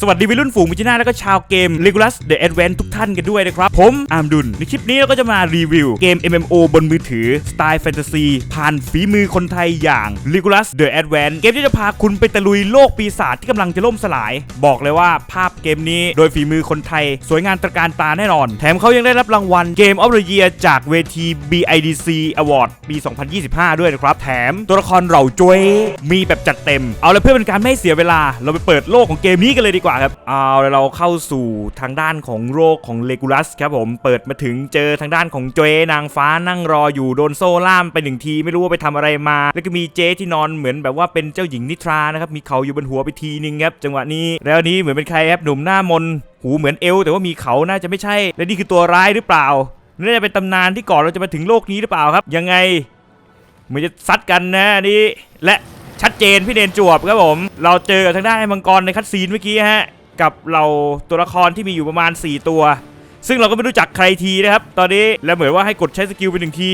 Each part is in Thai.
สวัสดีวัยรุ่นฝูงมิจิน่าแล้วก็ชาวเกม Legolas The Advent ทุกท่านกันด้วยนะครับ ผมอาร์มดุลในคลิปนี้เราก็จะมารีวิวเกม MMO บนมือถือ สไตล์แฟนตาซี ผ่านฝีมือคนไทยอย่าง Legolas The Advent เกมที่จะพาคุณไปตะลุยโลกปีศาจที่กำลังจะล่มสลาย บอกเลยว่าภาพเกมนี้โดยฝีมือคนไทย สวยงามตระการตาแน่นอน แถมเขายังได้รับรางวัล Game of the Year จากเวที BIDC Award ปี 2025 ด้วยนะครับแถมตัวละครเหล่าจวยมีแบบจัดเต็มเอาเลยเพื่อเป็นการไม่เสียเวลา เราไปเปิดโลกของเกมนี้กันเลยดีกว่าครับเอาแล้วเราเข้าสู่ทางด้านของโลกของเลกูลัสครับผมเปิดมาถึงเจอทางด้านของเจนางฟ้านั่งรออยู่โดนโซ่ล่ามไปหนึ่งที ไม่รู้ว่าไปทำอะไรมา แล้วก็มีเจที่นอนเหมือนแบบว่าเป็นเจ้าหญิงนิทรานะครับมีเขาอยู่บนหัวไปทีนึงครับจังหวะนี้แล้วนี้เหมือนเป็นใครครับหนุ่มหน้ามนหูเหมือนเอล แต่ว่ามีเขาน่าจะไม่ใช่ และนี่คือตัวร้ายหรือเปล่าน่าจะเป็นตำนานที่ก่อนเราจะมาถึงโลกนี้หรือเปล่าครับ ยังไงมือนจะซัดกันนะนี่และ ชัดเจนพี่เดนจวบครับผม เราเจอกับทางด้านไอ้มังกรในคัดซีนเมื่อกี้ฮะ กับเราตัวละครที่มีอยู่ประมาณ 4 ตัว ซึ่งเราก็ไม่รู้จักใครทีนะครับ ตอนนี้แล้วเหมือนว่าให้กดใช้สกิลไปหนึ่งที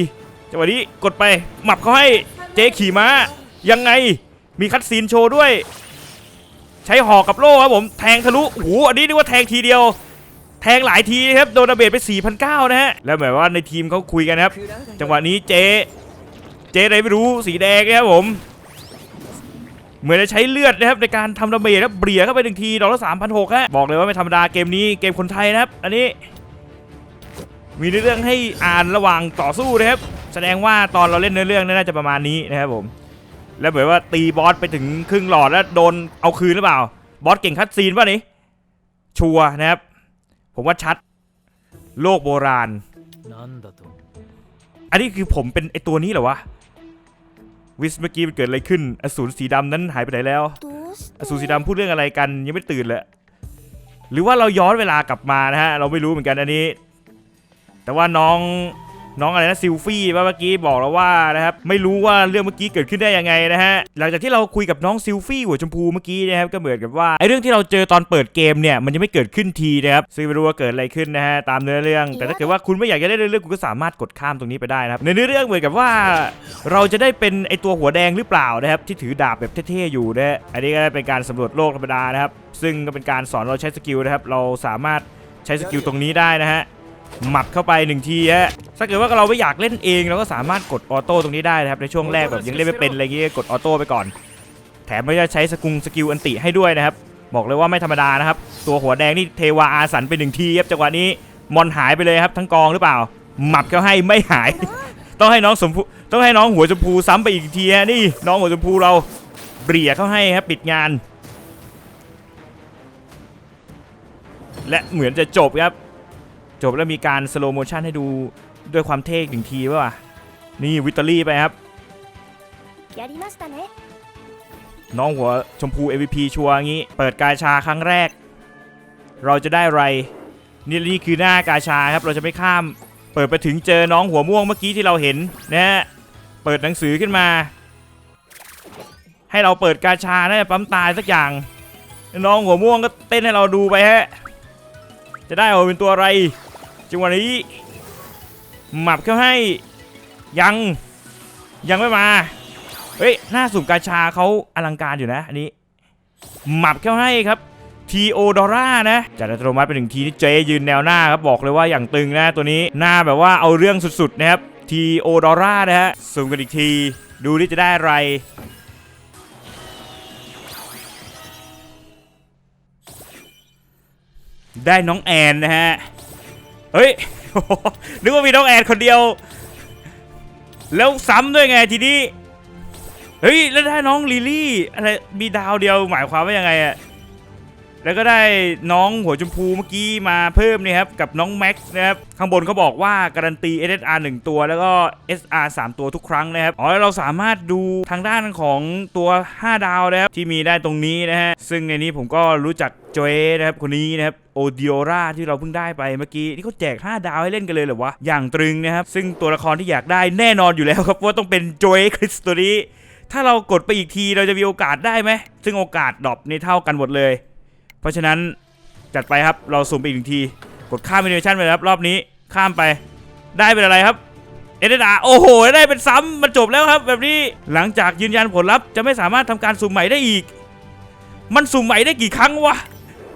จังหวะนี้กดไปหมับเขาให้เจ๊ขี่ม้า ยังไงมีคัดซีนโชว์ด้วย ใช้หอกกับโล่ครับผมแทงทะลุโอ้โหอันนี้นึกว่าแทงทีเดียว แทงหลายทีนะครับโดนดาเบจไป4,900นะฮะแล้วเหมือนว่าในทีมเขาคุยกันนะครับ จังหวะนี้เจ๊เจ๊อะไรไม่รู้สีแดงนะครับผม เหมือนจะใช้เลือดนะครับในการทำดาเมจแล้วเบี่ยเข้าไปหนึ่งทีดอกละสามพันหกฮะบอกเลยว่าไม่ธรรมดาเกมนี้เกมคนไทยนะครับ อันนี้ มีเรื่องให้อ่านระหว่างต่อสู้นะครับแสดงว่าตอนเราเล่นเนื้อเรื่องน่าจะประมาณนี้นะครับผม แล้วเหมือนว่าตีบอสไปถึงครึ่งหลอดแล้วโดนเอาคืนหรือเปล่า บอสเก่งคัดซีนป่ะนี่ชัวนะครับ ผมว่าชัด โลกโบราณ อันนี้คือผมเป็นไอตัวนี้เหรอวะ วิสเมื่อกี้มันเกิดอะไรขึ้น อสูรสีดำนั้นหายไปไหนแล้วอสูรสีดำพูดเรื่องอะไรกันยังไม่ตื่นเลยหรือว่าเราย้อนเวลากลับมานะฮะเราไม่รู้เหมือนกันอันนี้ แต่ว่าน้อง น้องอะไรนะซิลฟี่ป่ะเมื่อกี้บอกเราว่านะครับไม่รู้ว่าเรื่องเมื่อกี้เกิดขึ้นได้ยังไงนะฮะหลังจากที่เราคุยกับน้องซิลฟี่หัวชมพูเมื่อกี้นะครับก็เหมือนกับว่าไอ้เรื่องที่เราเจอตอนเปิดเกมเนี่ยมันยังไม่เกิดขึ้นทีนะครับซึ่งไม่รู้ว่าเกิดอะไรขึ้นนะฮะตามเนื้อเรื่อง แต่ถ้าเกิดว่าคุณไม่อยากจะได้เรื่องคุณก็สามารถกดข้ามตรงนี้ไปได้นะครับในเนื้อเรื่องเหมือนกับว่า เราจะได้เป็นไอตัวหัวแดงหรือเปล่านะครับที่ถือดาบแบบเท่ๆอยู่นะอันนี้ก็เป็นการสำรวจโลกธรรมดานะครับซึ่งก็เป็นการสอนเราใช้สกิลนะครับเราสามารถใช้สกิลตรงนี้ได้นะฮะ หมับเข้าไปหนึ่งทีฮะถ้าเกิดว่าเราไม่อยากเล่นเองเราก็สามารถกดออโต้ตรงนี้ได้นะครับในช่วงแรกแบบยังเล่นไม่เป็นอะไรเงี้ยกดออโต้ไปก่อน แถมไม่ได้ใช้สกุลสกิลอันติให้ด้วยนะครับ บอกเลยว่าไม่ธรรมดานะครับ ตัวหัวแดงนี่เทวาอาสันไปหนึ่งทีครับจังหวะนี้มอนหายไปเลยครับทั้งกองหรือเปล่า หมับเขาให้ไม่หาย ต้องให้น้องสมพูต้องให้น้องหัวชมพูซ้ำไปอีกทีฮะนี่น้องหัวชมพูเราเบรี่ยเขาให้ครับปิดงาน และเหมือนจะจบครับ จบแล้วมีการสโลโมชันให้ดูด้วยความเท่ถึงทีว่ะนี่วิตเตอรี่ไปครับ น้องหัวชมพู MVP ชัวงี้ เปิดกาชาครั้งแรก เราจะได้ไร นี่นี่คือหน้ากาชาครับ เราจะไม่ข้าม เปิดไปถึงเจอน้องหัวม่วงเมื่อกี้ที่เราเห็นนะฮะ เปิดหนังสือขึ้นมา ให้เราเปิดกาชาน่าจะปั๊มตายสักอย่าง น้องหัวม่วงก็เต้นให้เราดูไปฮะ จะได้ออกเป็นตัวอะไร จังหวะนี้หมับเข้าให้ยังยังไม่มาเฮ้ยหน้าสุ่มกาชาเขาอลังการอยู่นะอันนี้หมับเข้าให้ครับทีโอดอร่านะจัดอัตโนมัติเป็นหนึ่งทีนี่เจยืนแนวหน้าครับบอกเลยว่าอย่างตึงนะตัวนี้หน้าแบบว่าเอาเรื่องสุดๆนะครับทีโอดอร่านะฮะซูมกันอีกทีดูที่จะได้อะไรได้น้องแอนนะฮะ เฮ้ย นึกว่ามีน้องแอนคนเดียว แล้วซ้ำด้วยไงทีนี้ เฮ้ย แล้วได้น้องลิลลี่อะไรมีดาวเดียวหมายความว่ายังไงอะแล้วก็ได้น้องหัวชมพูเมื่อกี้มาเพิ่มนี่ครับกับน้องแม็กซ์นะครับข้างบนเขาบอกว่าการันตี SSR 1 ตัวแล้วก็ SR 3 ตัวทุกครั้งนะครับอ๋อเราสามารถดูทางด้านของตัว 5 ดาวนะครับที่มีได้ตรงนี้นะฮะซึ่งในนี้ผมก็รู้จักโจเอนะครับคนนี้นะครับ โอดิโอราที่เราเพิ่งได้ไปเมื่อกี้นี่เขาแจก 5 ดาวให้เล่นกันเลยเหรอวะ อย่างตรึงนะครับ ซึ่งตัวละครที่อยากได้แน่นอนอยู่แล้วครับว่าต้องเป็นโจเอคริสตัวนี้ถ้าเรากดไปอีกทีเราจะมีโอกาสได้ไหม ซึ่งโอกาสดรอปในเท่ากันหมดเลย เพราะฉะนั้นจัดไปครับเราสุ่มไปอีกหนึ่งที กดข้ามเมนูชั่นไปครับรอบนี้ข้ามไปได้เป็นอะไรครับเอเดดาโอ้โห ได้เป็นซ้ำมันจบแล้วครับ แบบนี้หลังจากยืนยันผลลัพธ์จะไม่สามารถทำการสุ่มใหม่ได้อีก มันสุ่มใหม่ได้กี่ครั้งวะ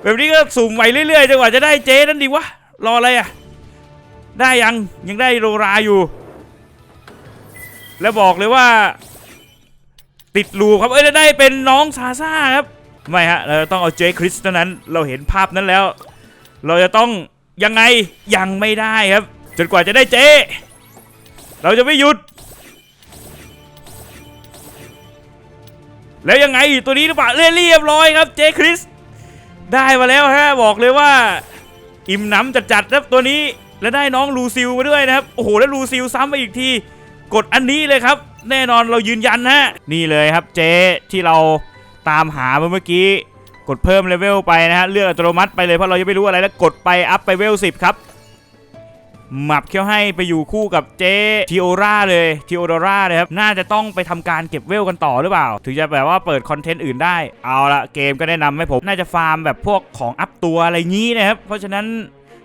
แบบนี้ก็สุ่มไปเรื่อยๆจนกว่าจะได้เจ๊นั่นดีวะ รออะไรอะ ได้ยังยังได้โรราอยู่ แล้วบอกเลยว่า ติดลูครับ เอ้ยได้เป็นน้องซาซ่าครับ ไม่ฮะ เราต้องเอาเจคริสเท่านั้น เราเห็นภาพนั้นแล้ว เราจะต้องยังไงยังไม่ได้ครับ จนกว่าจะได้เจเราจะไม่หยุด แล้วยังไงตัวนี้หรือเปล่าเรียบร้อยครับเจคริส ได้มาแล้วฮะบอกเลยว่า อิ่มหนำจัดๆครับตัวนี้และได้น้องลูซิลมาด้วยนะครับโอ้โหแล้วลูซิลซ้ำมาอีกที กดอันนี้เลยครับ แน่นอนเรายืนยันฮะนี่เลยครับเจ๊ที่เราตามหามาเมื่อกี้ กดเพิ่มเลเวลไปนะฮะเลือกอัตโนมัติไปเลยเพราะเรายังไม่รู้อะไรแล้วกดไปอัพไปเวล10ครับ หมับเคี้ยวให้ไปอยู่คู่กับเจ๊ทีโอราเลยทีโอดอราเลยครับ น่าจะต้องไปทำการเก็บเวลกันต่อหรือเปล่า ถึงจะแบบว่าเปิดคอนเทนต์อื่นได้ เอาละเกมก็แนะนำให้ผม น่าจะฟาร์มแบบพวกของอัพตัวอะไรงี้นะครับ เพราะฉะนั้น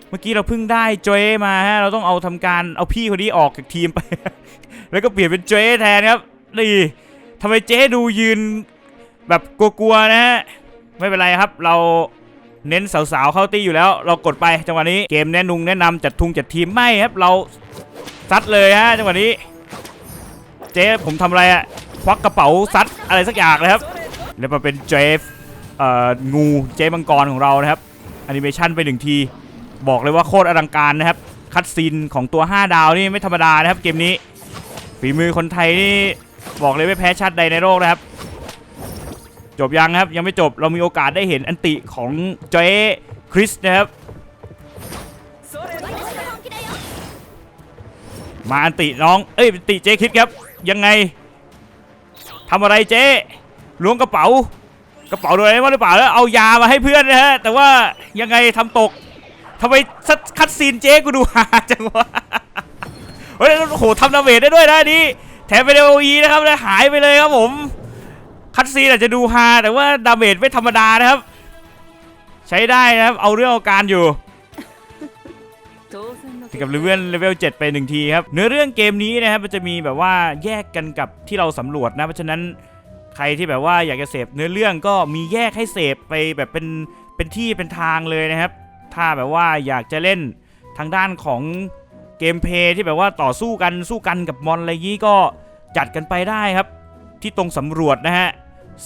เมื่อกี้เราเพิ่งได้เจมาฮะ เราต้องเอาทำการเอาพี่คนนี้ออกจากทีมไป แล้วก็เปลี่ยนเป็นเจแทนครับนี่ทำไมเจดูยืนแบบกลัวๆนะฮะ ไม่เป็นไรครับ เรา เน้นสาวๆเข้าตีอยู่แล้ว เรากดไปจังหวะนี้เกมแนะนุงแนะนำจัดทุงจัดทีมไม่ครับเราซัดเลยฮะจังหวะนี้ เจ๊ผมทำอะไรอะควักกระเป๋าซัดอะไรสักอย่างเลยครับแล้วมาเป็นเจฟเอ่องูเจมังกรของเรานะครับแอนิเมชันไปหนึ่งที บอกเลยว่าโคตรอลังการนะครับคัดซีนของตัว 5 ดาวนี่ไม่ธรรมดานะครับเกมนี้ฝีมือคนไทยนี่บอกเลยไม่แพ้ชาติใดในโลกนะครับ จบยังครับ ยังไม่จบเรามีโอกาสได้เห็นอันติของเจคริสนะครับ มาอันติน้อง เอ้ยอันติเจคริสครับ ยังไงทำอะไรเจ๊ล้วงกระเป๋ากระเป๋าโดยไม่ว่าหรือเปล่าแล้วเอายามาให้เพื่อนนะฮะ แต่ว่ายังไงทำตกทำไมซัดคัดซีนเจ๊กูดูฮาจังวะเฮ้ยโอ้โหทำดาเมจได้ด้วยนะนี่แถมเป็นโอีนะครับแล้วหายไปเลยครับผม คัดซีนอาจจะดูฮาแต่ว่าดาเมจไม่ธรรมดานะครับ ใช้ได้นะครับ เอาเรื่องเอาการอยู่กับเลเวลเลเวล7ไปหนึ่งทีครับ เนื้อเรื่องเกมนี้นะครับมันจะมีแบบว่าแยกกันกับที่เราสำรวจนะ เพราะฉะนั้นใครที่แบบว่าอยากจะเสพเนื้อเรื่องก็มีแยกให้เสพไปแบบเป็นเป็นที่เป็นทางเลยนะครับ ถ้าแบบว่าอยากจะเล่นทางด้านของเกมเพย์ที่แบบว่าต่อสู้กันสู้กันกับมอนอะไรยี่ก็จัดกันไปได้ครับ ที่ตรงสำรวจนะฮะ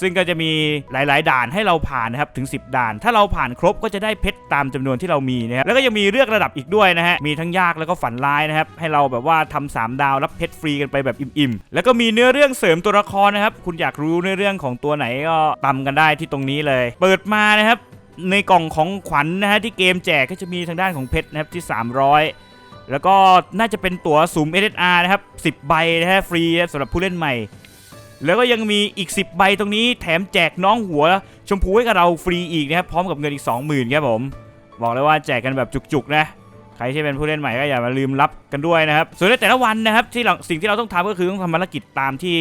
ซึ่งก็จะมีหลาย ๆ ด่านให้เราผ่านนะครับถึง 10 ด่าน ถ้าเราผ่านครบก็จะได้เพชรตามจำนวนที่เรามีนะครับแล้วก็ยังมีเลือกระดับอีกด้วยนะฮะมีทั้งยากแล้วก็ฝันร้ายนะครับให้เราแบบว่าทำ3ดาวรับเพชรฟรีกันไปแบบอิ่ม ๆ แล้วก็มีเนื้อเรื่องเสริมตัวละครนะครับคุณอยากรู้เนื้อเรื่องของตัวไหนก็ตามกันได้ที่ตรงนี้เลย เปิดมานะครับในกล่องของขวัญนะฮะที่เกมแจกก็จะมีทางด้านของเพชรนะครับที่ 300 แล้วก็น่าจะเป็นตั๋วสุ่ม SSR นะครับ 10 ใบนะฮะฟรีสำหรับผู้เล่นใหม่ แล้วก็ยังมีอีก 10 ใบตรงนี้แถมแจกน้องหัว ชมพูให้กับเราฟรีอีกนะครับพร้อมกับเงินอีก 20,000ครับผม บอกเลยว่าแจกกันแบบจุกๆนะใครที่เป็นผู้เล่นใหม่ก็อย่ามาลืมรับกันด้วยนะครับส่วนในแต่ละวันนะครับที่เราสิ่งที่เราต้องทำก็คือต้องทำภารกิจตามที่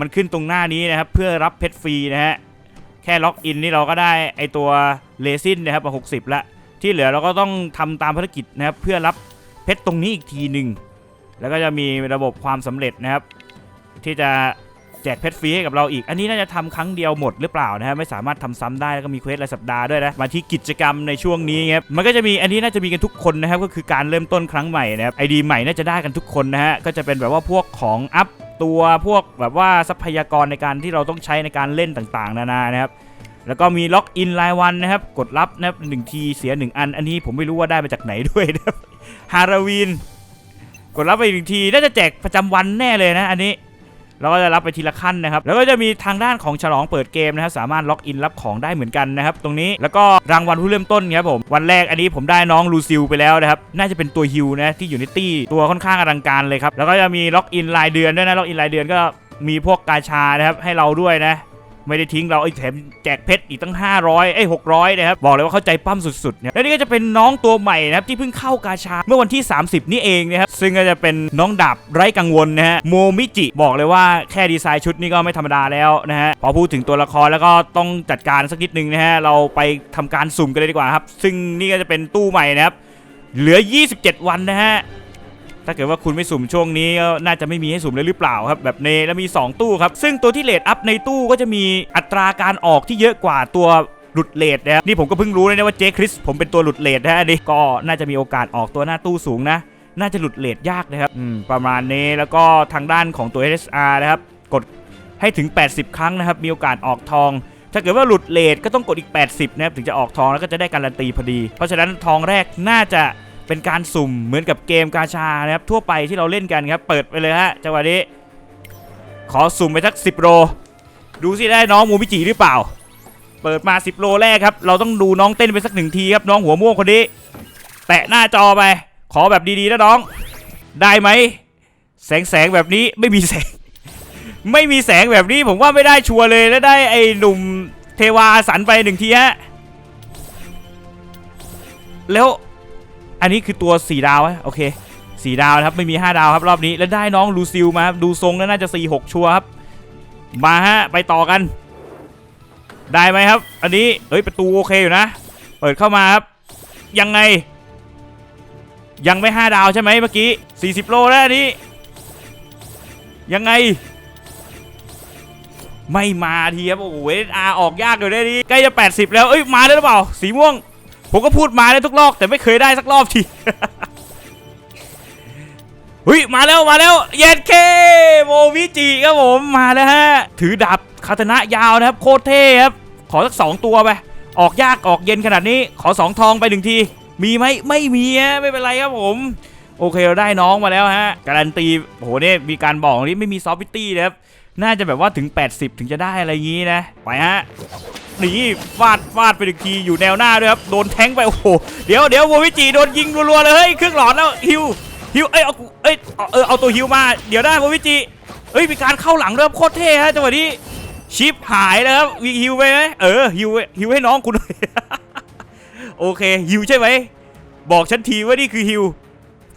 มันขึ้นตรงหน้านี้นะครับเพื่อรับเพชรฟรีนะฮะแค่ล็อกอินนี่เราก็ได้ไอตัวเลซินนะครับมา60ละที่เหลือเราก็ต้องทำตามภารกิจนะครับเพื่อรับเพชรตรงนี้อีกทีหนึ่งแล้วก็จะมีระบบความสำเร็จนะครับ ที่จะ จกเพชรฟรีให้กับเราอีก อันนี้น่าจะทำครั้งเดียวหมดหรือเปล่านะฮะไม่สามารถทำซ้ำได้แล้วก็มีเควสรายสัปดาห์ด้วยนะมาที่กิจกรรมในช่วงนี้ครับมันก็จะมีอันนี้น่าจะมีกันทุกคนนะครับก็คือการเริ่มต้นครั้งใหม่นะครับไอดีใหม่น่าจะได้กันทุกคนนะฮะก็จะเป็นแบบว่าพวกของอัพตัวพวกแบบว่าทรัพยากรในการที่เราต้องใช้ในการเล่นต่างๆ นานานะครับแล้วก็มีล็อกอินรายวันนะครับ กดรับนะครับหนึ่งทีเสียหนึ่งอัน อันนี้ผมไม่รู้ว่าได้มาจากไหนด้วยนะครับฮาราวีนกดรับไปหนึ่งทีน่าจะแจกประจำวันแน่เลยนะ อันนี้ เราก็จะรับไปทีละขั้นนะครับ แล้วก็จะมีทางด้านของฉลองเปิดเกมนะครับสามารถล็อกอินรับของได้เหมือนกันนะครับตรงนี้แล้วก็รางวัลผู้เริ่มต้นครับผมวันแรกอันนี้ผมได้น้องลูซิลไปแล้วนะครับน่าจะเป็นตัวฮิวนะที่อยู่ในตี้ตัวค่อนข้างอลังการเลยครับแล้วก็จะมีล็อกอินรายเดือนด้วยนะล็อกอินรายเดือนก็มีพวกกาชานะครับให้เราด้วยนะ ไม่ได้ทิ้งเราไอ้แถมแจกเพชรอีกตั้ง 500ไอ้600นะครับบอกเลยว่าเข้าใจปั้มสุดๆเนี่ยแล้วนี่ก็จะเป็นน้องตัวใหม่นะครับที่เพิ่งเข้ากาชาเมื่อวันที่ 30 นี่เองนะครับซึ่งก็จะเป็นน้องดาบไร้กังวลนะฮะโมมิจิบอกเลยว่าแค่ดีไซน์ชุดนี่ก็ไม่ธรรมดาแล้วนะฮะพอพูดถึงตัวละครแล้วก็ต้องจัดการสักนิดนึงนะฮะเราไปทำการสุ่มกันเลยดีกว่าครับซึ่งนี่ก็จะเป็นตู้ใหม่นะครับเหลือ 27 วันนะฮะ ถ้าเกิดว่าคุณไม่สุ่มช่วงนี้ก็น่าจะไม่มีให้สุ่มเลยหรือเปล่าครับแบบในแล้วมี 2 ตู้ครับ ซึ่งตัวที่เลทอัพในตู้ก็จะมีอัตราการออกที่เยอะกว่าตัวหลุดเลทนะครับนี่ผมก็เพิ่งรู้เลยนะว่าเจคริสผมเป็นตัวหลุดเลทนะฮะอันนี้ก็น่าจะมีโอกาสออกตัวหน้าตู้สูงนะ น่าจะหลุดเลทยากนะครับอืมประมาณนี้แล้วก็ทางด้านของตัว SSR นะครับกดให้ถึง 80 ครั้งนะครับ มีโอกาสออกทอง ถ้าเกิดว่าหลุดเลทก็ต้องกดอีก 80 นะครับ ถึงจะออกทองแล้วก็จะได้การันตีพอดี เพราะฉะนั้นทองแรกน่าจะ เป็นการสุ่มเหมือนกับเกมกาชานะครับทั่วไปที่เราเล่นกันครับ เปิดไปเลยฮะจังหวะนี้ ขอสุ่มไปสัก 10 โล ดูสิได้น้องมูมิจิหรือเปล่า เปิดมา 10 โลแรกครับ เราต้องดูน้องเต้นไปสักหนึ่งทีครับน้องหัวม่วงคนนี้ แตะหน้าจอไป ขอแบบดีๆนะน้อง ได้ไหมแสงแสงแบบนี้ไม่มีแสง ไม่มีแสงแบบนี้ผมว่าไม่ได้ชัวร์เลยแล้วได้ไอ้หนุ่มเทวาสันไปหนึ่งทีฮะแล้ว อันนี้คือตัว4ดาวโอเค4ดาวนะครับ ไม่มี5ดาวครับรอบนี้แล้วได้น้องลูซิลมาครับดูทรงแล้วน่าจะ4 6ชัวร์ครับ มาฮะไปต่อกัน ได้ไหมครับ อันนี้เอ้ยประตูโอเคอยู่นะ เปิดเข้ามาครับ ยังไง ยังไม่5ดาวใช่ไหมเมื่อกี้40โลแล้วอันนี้ ยังไงไม่มาทีครับโอ้โหอาออกยากเลยได้นี่ใกล้จะ 80 แล้ว เอ้ย มาได้หรือเปล่า สีม่วง ผมก็พูดมาได้ทุกรอบแต่ไม่เคยได้สักรอบทีเฮ้ยมาแล้วมาแล้วเย็นเคโมวิจิครับผมมาแล้วฮะถือดาบคาตนะยาวนะครับโคตรเท่ครับขอสักสองตัวไปออกยากออกเย็นขนาดนี้ขอสองทองไปหนึ่งที มีไหมไม่มีฮะไม่เป็นไรครับผม โอเคเราได้น้องมาแล้วฮะการันตีโหเนี่ยมีการบอกนี่ไม่มีซอฟต์วิตตี้นะครับ น่าจะแบบว่าถึง 80 ถึงจะได้อะไรอย่างงี้นะ ไปฮะหนีฟาดฟาดไปหนึ่งทีอยู่แนวหน้าด้วยครับ โดนแทงไป โอ้โห เดี๋ยวเดี๋ยวโมวิจิโดนยิงรัวๆเลยเฮ้ยเครื่องหลอดแล้วฮิวฮิวเอ้ยเอาเอ้ยเอาเออเอาตัวฮิวมา เดี๋ยวได้โมวิจิเอ้ยมีการเข้าหลังด้วยครับโคตรเท่ฮะจังหวะนี้ชิปหายแล้วครับฮิวไปไหมเออฮิวฮิวให้น้องคุณหน่อยโอเคฮิวใช่ไหมบอกฉันทีว่านี่คือฮิว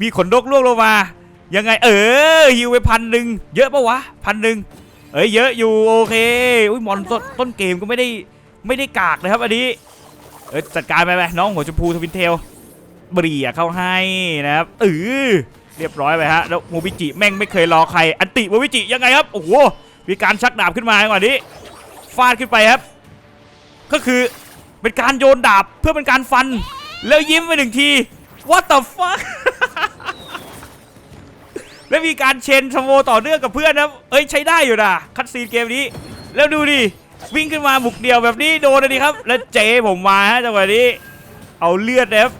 มีขนนกล่วงลงมายังไงเออฮิวไปพันหนึ่งเยอะปะวะพันหนึ่ง เอ้ยเยอะอยู่โอเคอุ้ยมอนต้นต้นเกมก็ไม่ได้ไม่ได้กากนะครับอันนี้เออจัดการไปไปน้องหัวชมพูทวินเทลเบรียเข้าให้นะครับเออเรียบร้อยไปฮะแล้วโมบิจิแม่งไม่เคยรอใครอันติโมบิจิยังไงครับโอ้โหมีการชักดาบขึ้นมาก่อนนี้ฟาดขึ้นไปครับ ก็คือเป็นการโยนดาบเพื่อเป็นการฟัน แล้วยิ้มไปหนึ่งที what the fuck และมีการเชนสโมต่อเนื่องกับเพื่อนนะเอ้ยใช้ได้อยู่นะคัดซีนเกมนี้ แล้วดูดิวิ่งขึ้นมาบุกเดียวแบบนี้โดนเลยดิครับ แล้วเจผมมาฮะจังหวะนี้ เอาเลือดนะครับ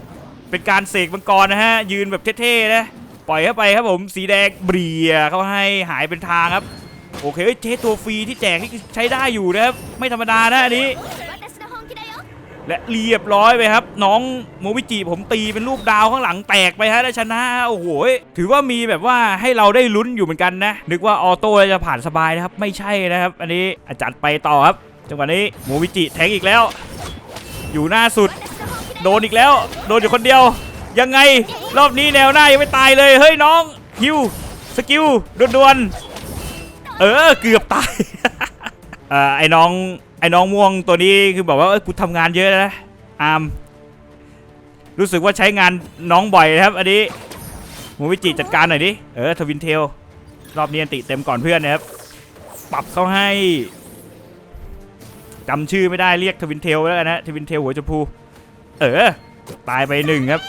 เป็นการเสกมังกรนะฮะ ยืนแบบเท่ๆนะปล่อยเข้าไปครับผมสีแดงเบียเขาให้หายเป็นทางครับ โอเคเจตัวฟรีที่แจกนี่ใช้ได้อยู่นะครับ ไม่ธรรมดานะอันนี้ และเรียบร้อยไปครับ น้องโมวิจิผมตีเป็นรูปดาวข้างหลังแตกไปฮะและชนะโอ้โหถือว่ามีแบบว่าให้เราได้ลุ้นอยู่เหมือนกันนะ นึกว่าออโต้จะผ่านสบายนะครับ ไม่ใช่นะครับ อันนี้อาจารย์ไปต่อครับ จังหวะนี้โมวิจิแทงอีกแล้ว อยู่หน้าสุด โดนอีกแล้ว โดนอยู่คนเดียว ยังไงรอบนี้แนวหน้ายังไม่ตายเลยเฮ้ยน้องฮิวสกิลด่วนๆเออเกือบตายอ่าไอ้น้อง ไอ้น้องม่วงตัวนี้คือบอกว่าเอ้ยกูทำงานเยอะนะอามรู้สึกว่าใช้งานน้องบ่อยนะครับ อันนี้หมูวิจิจัดการหน่อยดิเออทวินเทลรอบนี้อันติเต็มก่อนเพื่อนนะครับ ปรับเขาให้จำชื่อไม่ได้เรียกทวินเทลแล้วกันนะทวินเทลหัวชมพู เออ ตายไปหนึ่งครับ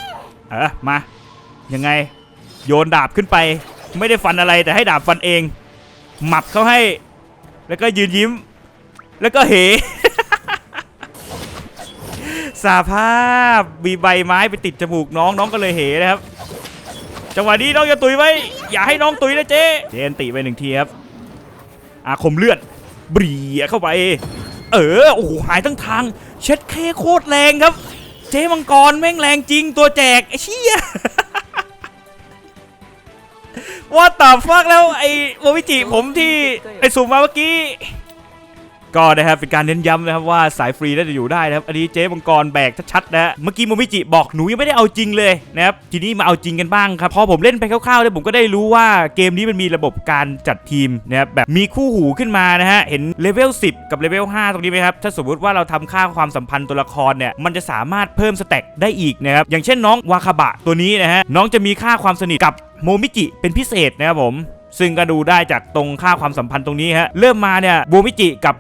เออมา ยังไง โยนดาบขึ้นไป ไม่ได้ฟันอะไรแต่ให้ดาบฟันเอง หมับเขาให้ แล้วก็ยืนยิ้ม แล้วก็เห สาภาพมีใบไม้ไปติดจมูกน้องน้องก็เลยเหนะครับ จังหวะนี้น้องอย่าตุยไว้ อย่าให้น้องตุยนะเจ๊เจนติไปหนึ่งทีครับ อาคมเลือดเบรียเข้าไป เออโอ้โหหายทั้งทาง เช็ดเคโคตรแรงครับ เจ๊มังกรแม่งแรงจริงตัวแจกไอ้เชี่ยว่าต่อฟักแล้วไอ้โมวิจิผมที่ไอ้สุ่มมาเมื่อกี้ ก็นะครับเป็นการเน้นย้ำนะครับว่าสายฟรีน่าจะอยู่ได้นะครับอันนี้เจ๊มังกรแบกชัดๆนะเมื่อกี้โมมิจิบอกหนูยังไม่ได้เอาจริงเลยนะครับทีนี้มาเอาจริงกันบ้างครับพอผมเล่นไปคร่าวๆเนี่ยผมก็ได้รู้ว่าเกมนี้มันมีระบบการจัดทีมนะครับแบบมีคู่หูขึ้นมานะฮะเห็นเลเวล10 กับเลเวล5ตรงนี้ไหมครับถ้าสมมติว่าเราทำค่าความสัมพันธ์ตัวละครเนี่ยมันจะสามารถเพิ่มสแต็กได้อีกนะครับอย่างเช่นน้องวาคาบะตัวนี้นะฮะน้องจะมีค่าความสนิทกับโมมิจิเป็นพิเศษนะครับผมซึ่งก็ดูได้จากตรงค่าความสัมพันธ์ตรงนี้ฮะเริ่มมาเนี่ยโมมิจิกับ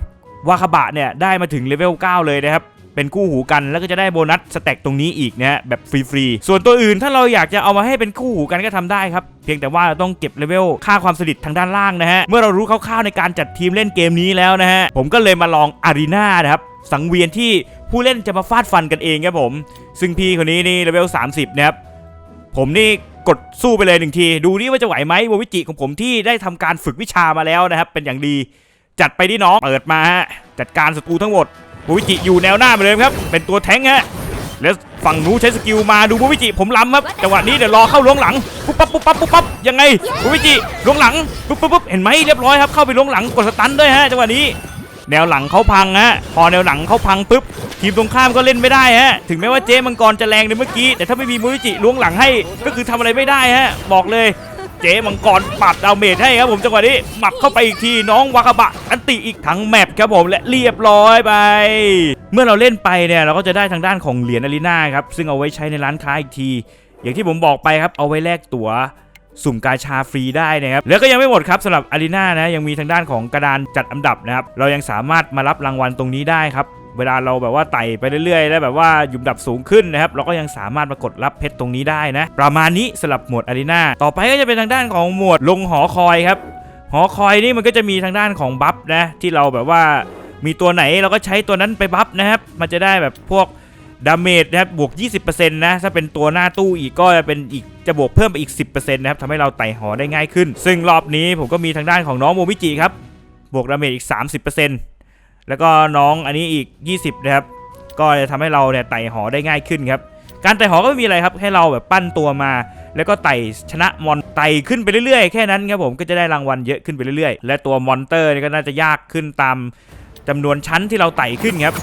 วาคาบะเนี่ยได้มาถึงเลเวล 9 เลยนะครับเป็นคู่หูกันแล้วก็จะได้โบนัสสแต็กตรงนี้อีกนะฮะแบบฟรีๆ ส่วนตัวอื่นถ้าเราอยากจะเอามาให้เป็นคู่หูกันก็ทำได้ครับ เพียงแต่ว่าเราต้องเก็บเลเวลค่าความสนิททางด้านล่างนะฮะ เมื่อเรารู้คร่าวๆในการจัดทีมเล่นเกมนี้แล้วนะฮะ ผมก็เลยมาลองอารีนานะครับ สังเวียนที่ผู้เล่นจะมาฟาดฟันกันเองครับผม ซึ่งพี่คนนี้นี่เลเวล 30 นะครับ ผมนี่กดสู้ไปเลยหนึ่งที ดูนี่ว่าจะไหวไหมววิจิของผมที่ได้ทำการฝึกวิชามาแล้วนะครับเป็นอย่างดี จัดไปที่น้อง เปิดมาฮะจัดการศัตรูทั้งหมดววิจิอยู่แนวหน้าไปเลยครับ เป็นตัวแท้งฮะแล้วฝั่งนู้ใช้สกิลมาดูววิจิผมล้ำครับจังหวะนี้เดี๋ยวรอเข้าล้วงหลังปุ๊บปั๊บปุ๊บปั๊บปุ๊บปั๊บยังไงววิจิล้วงหลังปุ๊บปุ๊บปุ๊บเห็นไหมเรียบร้อยครับเข้าไปล้วงหลังกดสตันด้วยฮะจังหวะนี้ แนวหลังเขาพังฮะพอแนวหลังเขาพังปุ๊บทีมตรงข้ามก็เล่นไม่ได้ฮะถึงแม้ว่าเจ๊มังกรจะแรงในเมื่อกี้แต่ถ้าไม่มีมูริจิล้วงหลังให้ ก็คือทำอะไรไม่ได้ฮะบอกเลย เจ๊มังกรปัดดาวเมจให้ครับผมจังหวะนี้หมับเข้าไปอีกทีน้องวากาบะอันติอีกทั้งแมปครับผมและเรียบร้อยไป เมื่อเราเล่นไปเนี่ยเราก็จะได้ทางด้านของเหรียญอารีนาครับซึ่งเอาไว้ใช้ในร้านค้าอีกที อย่างที่ผมบอกไปครับเอาไว้แลกตั๋วสุ่มกาชาฟรีได้นะครับ แล้วก็ยังไม่หมดครับสำหรับอารีนานะยังมีทางด้านของกระดานจัดอันดับนะครับ เรายังสามารถมารับรางวัลตรงนี้ได้ครับ เวลาเราแบบว่าไต่ไปเรื่อยๆ แล้วแบบว่าหยุมดับสูงขึ้นนะครับ เราก็ยังสามารถมากดรับเพชรตรงนี้ได้นะ ประมาณนี้สำหรับหมวดอารีนาต่อไปก็จะเป็นทางด้านของหมวดลงหอคอยครับ หอคอยนี่มันก็จะมีทางด้านของบัฟนะที่เราแบบว่ามีตัวไหนเราก็ใช้ตัวนั้นไปบัฟนะครับ มันจะได้แบบพวกดาเมจนะครับบวก 20%นะ ถ้าเป็นตัวหน้าตู้อีกก็จะเป็นอีกจะบวกเพิ่มไปอีก 10%นะครับทำให้เราไต่หอได้ง่ายขึ้น ซึ่งรอบนี้ผมก็มีทางด้านของน้องโมมิจิครับ บวกดาเมจอีก 30% แล้วก็น้องอันนี้อีก 20 นะครับ ก็จะทำให้เราเนี่ยไต่หอได้ง่ายขึ้นครับ การไต่หอก็ไม่มีอะไรครับ ให้เราแบบปั้นตัวมา แล้วก็ไต่ชนะมอนไต่ขึ้นไปเรื่อยๆ แค่นั้นครับผมก็จะได้รางวัลเยอะขึ้นไปเรื่อยๆ และตัวมอนเตอร์นี่ก็น่าจะยากขึ้นตามจำนวนชั้นที่เราไต่ขึ้นครับ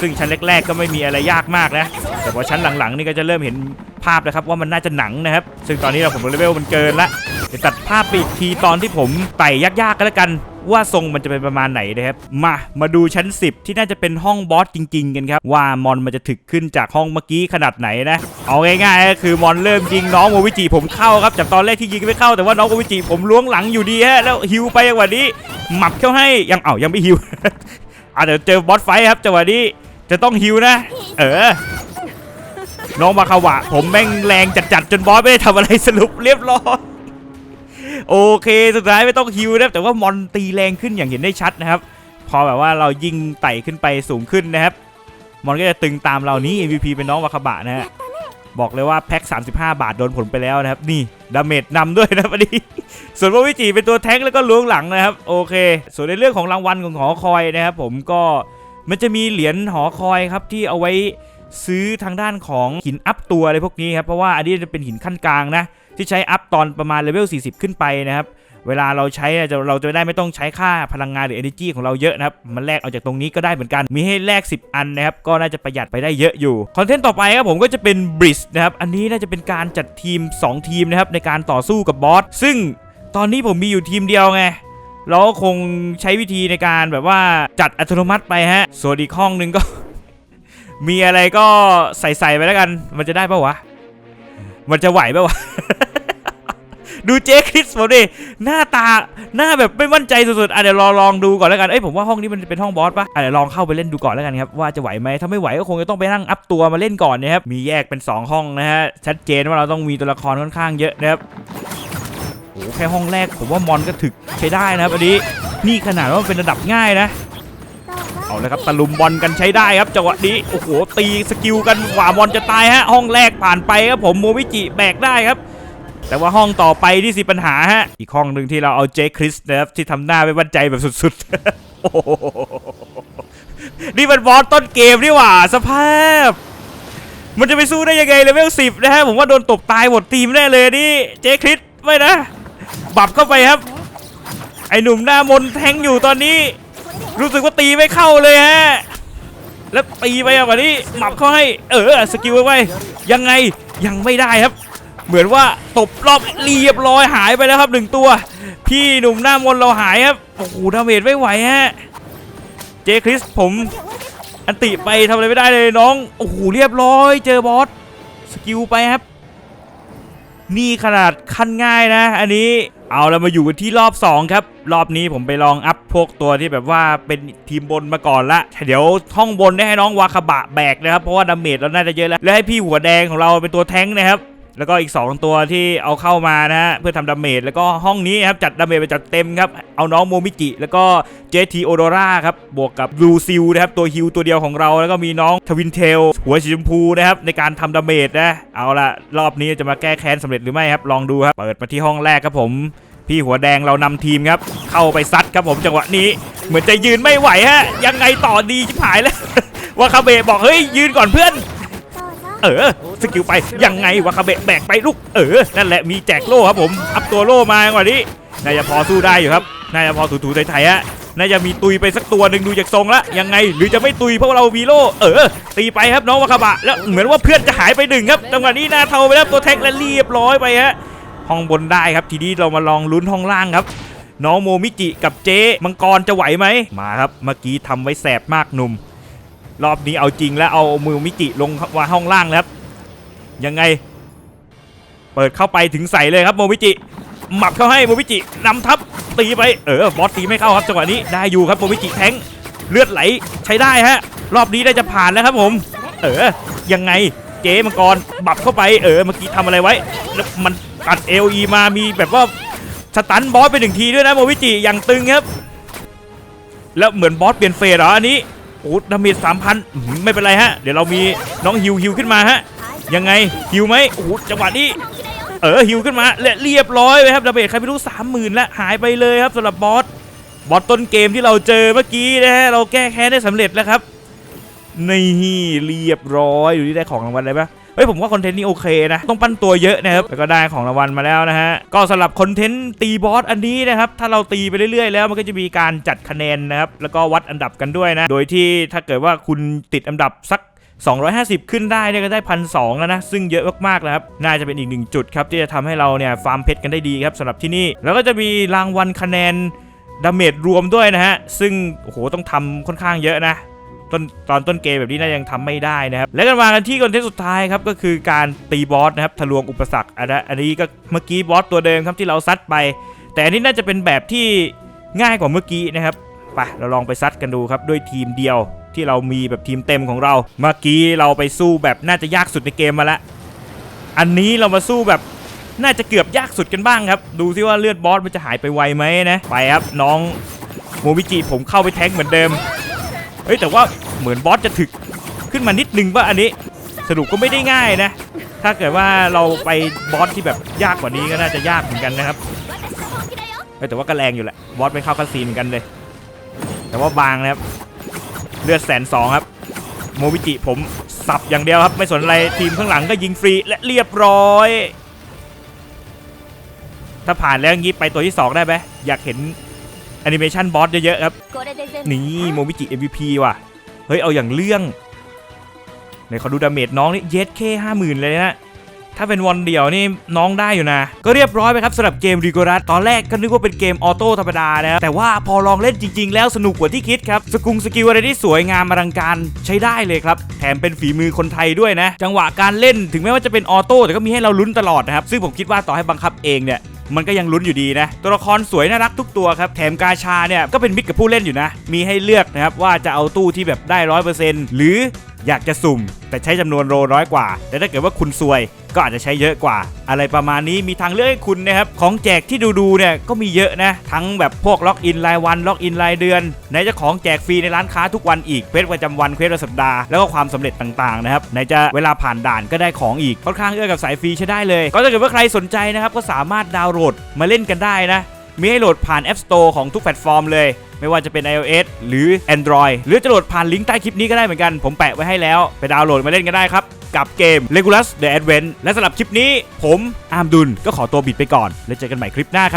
ซึ่งชั้นแรก ๆ ก็ไม่มีอะไรยากมากนะ แต่พอชั้นหลังๆนี่ก็จะเริ่มเห็นภาพนะครับว่ามันน่าจะหนังนะครับ ซึ่งตอนนี้เราผมเลเวลมันเกินละเดี๋ยวตัดภาพไปอีกทีตอนที่ผมไต่ยากๆกันแล้วกัน ว่าทรงมันจะเป็นประมาณไหนนะครับ มา มาดูชั้น 10 ที่น่าจะเป็นห้องบอสจริง ๆ กันครับ ว่ามอนมันจะถึกขึ้นจากห้องเมื่อกี้ขนาดไหนนะ เอาง่ายๆก็คือมอนเริ่มยิงน้องโมวิจิผมเข้าครับจากตอนแรกที่ยิงไม่เข้าแต่ว่าน้องโมวิจิผมล้วงหลังอยู่ดีฮะแล้วฮิวไปจังหวะนี้หมับเข้าให้ยังเอ้ายังไม่ฮิวอะเดี๋ยวเจอบอสไฟครับจังหวะนี้จะต้องฮิวนะ เออน้องมาคาวะ ผมแม่งแรงจัดๆจนบอสไม่ได้ทำอะไรสรุปเรียบร้อย โอเค สุดท้ายไม่ต้องฮิวนะแต่ว่ามอนตีแรงขึ้นอย่างเห็นได้ชัดนะครับ พอแบบว่าเรายิงไต่ขึ้นไปสูงขึ้นนะครับ มอนก็จะตึงตามเรานี้ MVP เป็นน้องวาคาบะนะฮะบอกเลยว่าแพ็ค35 บาทโดนผลไปแล้วนะครับ นี่ดาเมจนำด้วยนะวันนี้ส่วนว่าวิจิเป็นตัวแท้งแล้วก็ล้วงหลังนะครับ โอเค ส่วนในเรื่องของรางวัลของหอคอยนะครับ ผมก็มันจะมีเหรียญหอคอยครับที่เอาไว้ซื้อทางด้านของหินอัพตัวอะไรพวกนี้ครับเพราะว่าอันนี้จะเป็นหินขั้นกลางนะ ที่ใช้อัพตอนประมาณเลเวล 40 ขึ้นไปนะครับเวลาเราใช้เราจะได้ไม่ต้องใช้ค่าพลังงานหรือ energy ของเราเยอะนะครับ มันแลกเอาจากตรงนี้ก็ได้เหมือนกัน มีให้แลก 10 อันนะครับ ก็น่าจะประหยัดไปได้เยอะอยู่ คอนเทนต์ต่อไปครับผมก็จะเป็น b r i d g นะครับ อันนี้น่าจะเป็นการจัดทีม 2 ทีมนะครับ ในการต่อสู้กับบอส ซึ่งตอนนี้ผมมีอยู่ทีมเดียวไงเราก็คงใช้วิธีในการแบบว่าจัดอัตโนมัติไปฮะ ส่วนอีกห้องหนึงก็ มีอะไรก็ใส่ๆไปแล้วกัน มันจะได้ปะวะ มันจะไหวปะวะ ดูเจ๊คริสผมดิ หน้าตา หน้าแบบไม่มั่นใจสุดๆอะเดี๋ยวรอลองดูก่อนแล้วกัน เอ้ยผมว่าห้องนี้มันเป็นห้องบอสปะอะเดี๋ยวลองเข้าไปเล่นดูก่อนแล้วกันครับว่าจะไหวไหม ถ้าไม่ไหวก็คงจะต้องไปนั่งอัพตัวมาเล่นก่อนนะครับ มีแยกเป็น 2 ห้องนะฮะ ชัดเจนว่าเราต้องมีตัวละครค่อนข้างเยอะนะครับโอ้แค่ห้องแรกผมว่ามอนก็ถึกใช้ได้นะครับอันนี้ นี่ขนาดว่าเป็นระดับง่ายนะ เอาลยครับตะลุมบอลกันใช้ได้ครับจังหวะนี้โอ้โหตีสกิลกันกว่ามอนจะตายฮะห้องแรกผ่านไปครับผมโมวิจิแบกได้ครับ แต่ว่าห้องต่อไปที่สิปัญหาฮะอีกห้องหนึ่งที่เราเอาเจคริสนะครับที่ทำหน้าไม่มั่นใจแบบสุดๆโอ้โหนี่มันบอสต้นเกมนี่หว่าสภาพ มันจะไปสู้ได้ยังไงเลเวลสิบนะฮะผมว่าโดนตบตายหมดทีมแน่เลยนี่เจคริสไม่นะ บับเข้าไปครับ ไอหนุ่มหน้ามนแทงอยู่ตอนนี้ รู้สึกว่าตีไม่เข้าเลยฮะ แล้วตีไปอะวันนี้หมับเข้าให้ เออสกิลไว้ยังไงยังไม่ได้ครับ เหมือนว่าตบรอบเรียบร้อยหายไปแล้วครับหนึ่งตัว พี่หนุ่มหน้ามนเราหายครับ โอ้โหดาเมจไม่ไหวฮะ เจคริสผมอันติไปทำอะไรไม่ได้เลยน้อง โอ้โหเรียบร้อย เจอบอส สกิลไปครับ นี่ขนาดขั้นง่ายนะ อันนี้เอาเรามาอยู่กันที่รอบ 2 ครับ รอบนี้ผมไปลองอัพพวกตัวที่แบบว่าเป็นทีมบนมาก่อนละเดี๋ยวห้องบนได้ให้น้องวาคาบะแบกนะครับ เพราะว่าดาเมจเราน่าจะเยอะแล้ว แล้วให้พี่หัวแดงของเราเป็นตัวแท้งนะครับ แล้วก็อีก 2 ตัวที่เอาเข้ามานะฮะเพื่อทำดาเมจแล้วก็ห้องนี้ครับจัดดาเมจไปจัดเต็มครับ เอาน้องโมมิจิแล้วก็เจทีโอโดราครับบวกกับลูซิลนะครับตัวฮิวตัวเดียวของเราแล้วก็มีน้องทวินเทลหัวสีชมพูนะครับในการทำดาเมจนะเอาละรอบนี้จะมาแก้แค้นสำเร็จหรือไม่ครับลองดูครับเปิดมาที่ห้องแรกครับผมพี่หัวแดงเรานำทีมครับ เข้าไปซัดครับผมจังหวะนี้ เหมือนจะยืนไม่ไหวฮะ ยังไงต่อดีชิบหายแล้ว ว่าคาเบะบอกเฮ้ยยืนก่อนเพื่อน เออ สกิลไป ยังไงวะคาเบะแบกไปลูก เออ นั่นแหละมีแจกโล่ครับผม อัพตัวโล่มากว่านี้น่าจะพอสู้ได้อยู่ครับ น่าจะพอถูๆไทยๆฮะ น่าจะมีตุยไปสักตัวหนึ่งดูจากทรงละ ยังไง หรือจะไม่ตุยเพราะเรามีโล่ เออ ตีไปครับน้องวาคาบะ แล้วเหมือนว่าเพื่อนจะหายไปหนึ่งครับ จังหวะนี้หนาเทาไปแล้วตัวแท็กและเรียบร้อยไปฮะ ห้องบนได้ครับ ทีนี้เรามาลองลุ้นห้องล่างครับน้องโมมิจิกับเจ๊มังกรจะไหวไหมมาครับ เมื่อกี้ทำไว้แสบมากหนุ่ม รอบนี้เอาจริงแล้วเอามือมิจิลงวาห้องล่างแล้วครับยังไง เปิดเข้าไปถึงใส่เลยครับโมมิจิหมับเข้าให้โมมิจินำทัพตีไปเออบอสตีไม่เข้าครับจังหวะนี้ได้อยู่ครับโมมิจิแทงเลือดไหลใช้ได้ฮะรอบนี้ได้จะผ่านแล้วครับผม เออยังไงเจ๊มังกรบับเข้าไปเออเมื่อกี้ทำอะไรไว้แล้วมันตัดเอลีมามีแบบว่าสตันบอสไปหนึ่งทีด้วยนะโมมิจิอย่างตึงครับ แล้วเหมือนบอสเปลี่ยนเฟสเหรออันนี้ อ้ดาเมจสามพันไม่เป็นไรฮะ เดี๋ยวเรามีน้องฮิวฮิวขึ้นมาฮะ ยังไงฮิวไหมโอ้โหจังหวะนี้เออฮิวขึ้นมาและเรียบร้อยไปครับดาเมจใครไม่รู้สามหมื่นและหายไปเลยครับสำหรับบอสบอสต้นเกมที่เราเจอเมื่อกี้นะฮะเราแก้แค้นได้สำเร็จแล้วครับนี่เรียบร้อยอยู่ที่ได้ของรางวัลอะไรปะ เฮ้ยผมว่าคอนเทนต์นี้โอเคนะ ต้องปั้นตัวเยอะนะครับแล้วก็ได้ของรางวัลมาแล้วนะฮะ ก็สำหรับคอนเทนต์ตีบอสอันนี้นะครับ ถ้าเราตีไปเรื่อยๆ แล้วมันก็จะมีการจัดคะแนนนะครับ แล้วก็วัดอันดับกันด้วยนะ โดยที่ถ้าเกิดว่าคุณติดอันดับสัก250 ขึ้นได้เนี่ยก็ได้พันสแล้วนะ ซึ่งเยอะมากๆนะครับ น่าจะเป็นอีกหนึ่งจุดครับ ที่จะทำให้เราเนี่ยฟาร์มเพชรกันได้ดีครับสำหรับที่นี่ แล้วก็จะมีรางวัลคะแนนดาเมจรวมด้วยนะฮะซึ่งโอ้โหต้องทำค่อนข้างเยอะนะ ต้นตอนต้นเกมแบบนี้น่ายังทำไม่ได้นะครับ แล้วกันมากันที่คอนเทนต์สุดท้ายครับก็คือการตีบอสนะครับทะลวงอุปสรรคอันนะอันนี้ก็เมื่อกี้บอสตัวเดิมครับที่เราซัดไป แต่อันนี้น่าจะเป็นแบบที่ง่ายกว่าเมื่อกี้นะครับไปเราลองไปซัดกันดูครับด้วยทีมเดียวที่เรามีแบบทีมเต็มของเรา เมื่อกี้เราไปสู้แบบน่าจะยากสุดในเกมมาล้วอันนี้เรามาสู้แบบน่าจะเกือบยากสุดกันบ้างครับ ดูซิว่าเลือดบอสมันจะหายไปไวไหมนะ ไปครับน้องโมมิจิผมเข้าไปแทงเหมือนเดิม เฮ้ยแต่ว่าเหมือนบอสจะถึกขึ้นมานิดนึงว่าอันนี้สรุปก็ไม่ได้ง่ายนะ ถ้าเกิดว่าเราไปบอสที่แบบยากกว่านี้ก็น่าจะยากเหมือนกันนะครับเอ้ยแต่ว่าก็แรงอยู่แหละบอสไปเข้าคาซีนเหมือนกันเลย แต่ว่าบางนะครับเลือดแสนสองครับ โมบิจิผมสับอย่างเดียวครับ ไม่สนอะไรทีมข้างหลังก็ยิงฟรีและเรียบร้อย ถ้าผ่านแล้วงี้ไปตัวที่ 2 ได้ไหมอยากเห็น แอนิเมชันบอสเยอะๆครับ นี่โมมิจิ MVP ว่ะ เฮ้ย เอาอย่างเรื่องในขอดูดาเมจน้องนี่เย็ดเคห้าหมื่นเลยนะถ้าเป็นวันเดียวนี่น้องได้อยู่นะ ก็เรียบร้อยไปครับสำหรับเกมริโกรัสตอนแรกก็นึกว่าเป็นเกมออโต้ธรรมดานะแต่ว่าพอลองเล่นจริง ๆ แล้วสนุกกว่าที่คิดครับ สกุลสกิลอะไรที่สวยงามอลังการใช้ได้เลยครับ แถมเป็นฝีมือคนไทยด้วยนะ จังหวะการเล่นถึงแม้ว่าจะเป็นออโต้แต่ก็มีให้เราลุ้นตลอดนะครับ ซึ่งผมคิดว่าต่อให้บังคับเองเนี่ย มันก็ยังลุ้นอยู่ดีนะ ตัวละครสวยน่ารักทุกตัวครับ แถมกาชาเนี่ยก็เป็นมิตรกับผู้เล่นอยู่นะ มีให้เลือกนะครับว่าจะเอาตู้ที่แบบได้ร้อยเปอร์เซ็นต์หรือ อยากจะสุ่ม แต่ใช้จำนวนโรน้อยกว่า แต่ถ้าเกิดว่าคุณซวยก็อาจจะใช้เยอะกว่า อะไรประมาณนี้มีทางเลือกให้คุณนะครับของแจกที่ดูๆเนี่ยก็มีเยอะนะ ทั้งแบบพวกล็อกอินรายวันล็อกอินรายเดือนไหนจะของแจกฟรีในร้านค้าทุกวันอีกเควสประจำวันเควสประจสัปดาห์แล้วก็ความสำเร็จต่างๆนะครับไหนจะเวลาผ่านด่านก็ได้ของอีกค่อนข้างเอื้อกับสายฟรีใช้ได้เลย ก็ถ้าเกิดว่าใครสนใจนะครับก็สามารถดาวน์โหลดมาเล่นกันได้นะ มีให้โหลดผ่าน App Store ของทุกแพลตฟอร์มเลย ไม่ว่าจะเป็น iOS หรือ Android หรือจะโหลดผ่านลิงก์ใต้คลิปนี้ก็ได้เหมือนกัน ผมแปะไว้ให้แล้ว ไปดาวน์โหลดมาเล่นกันได้ครับ กับเกม Regulus The Advent และสำหรับคลิปนี้ ผมอาร์มดุลก็ขอตัวบิดไปก่อน แล้วเจอกันใหม่คลิปหน้าครับ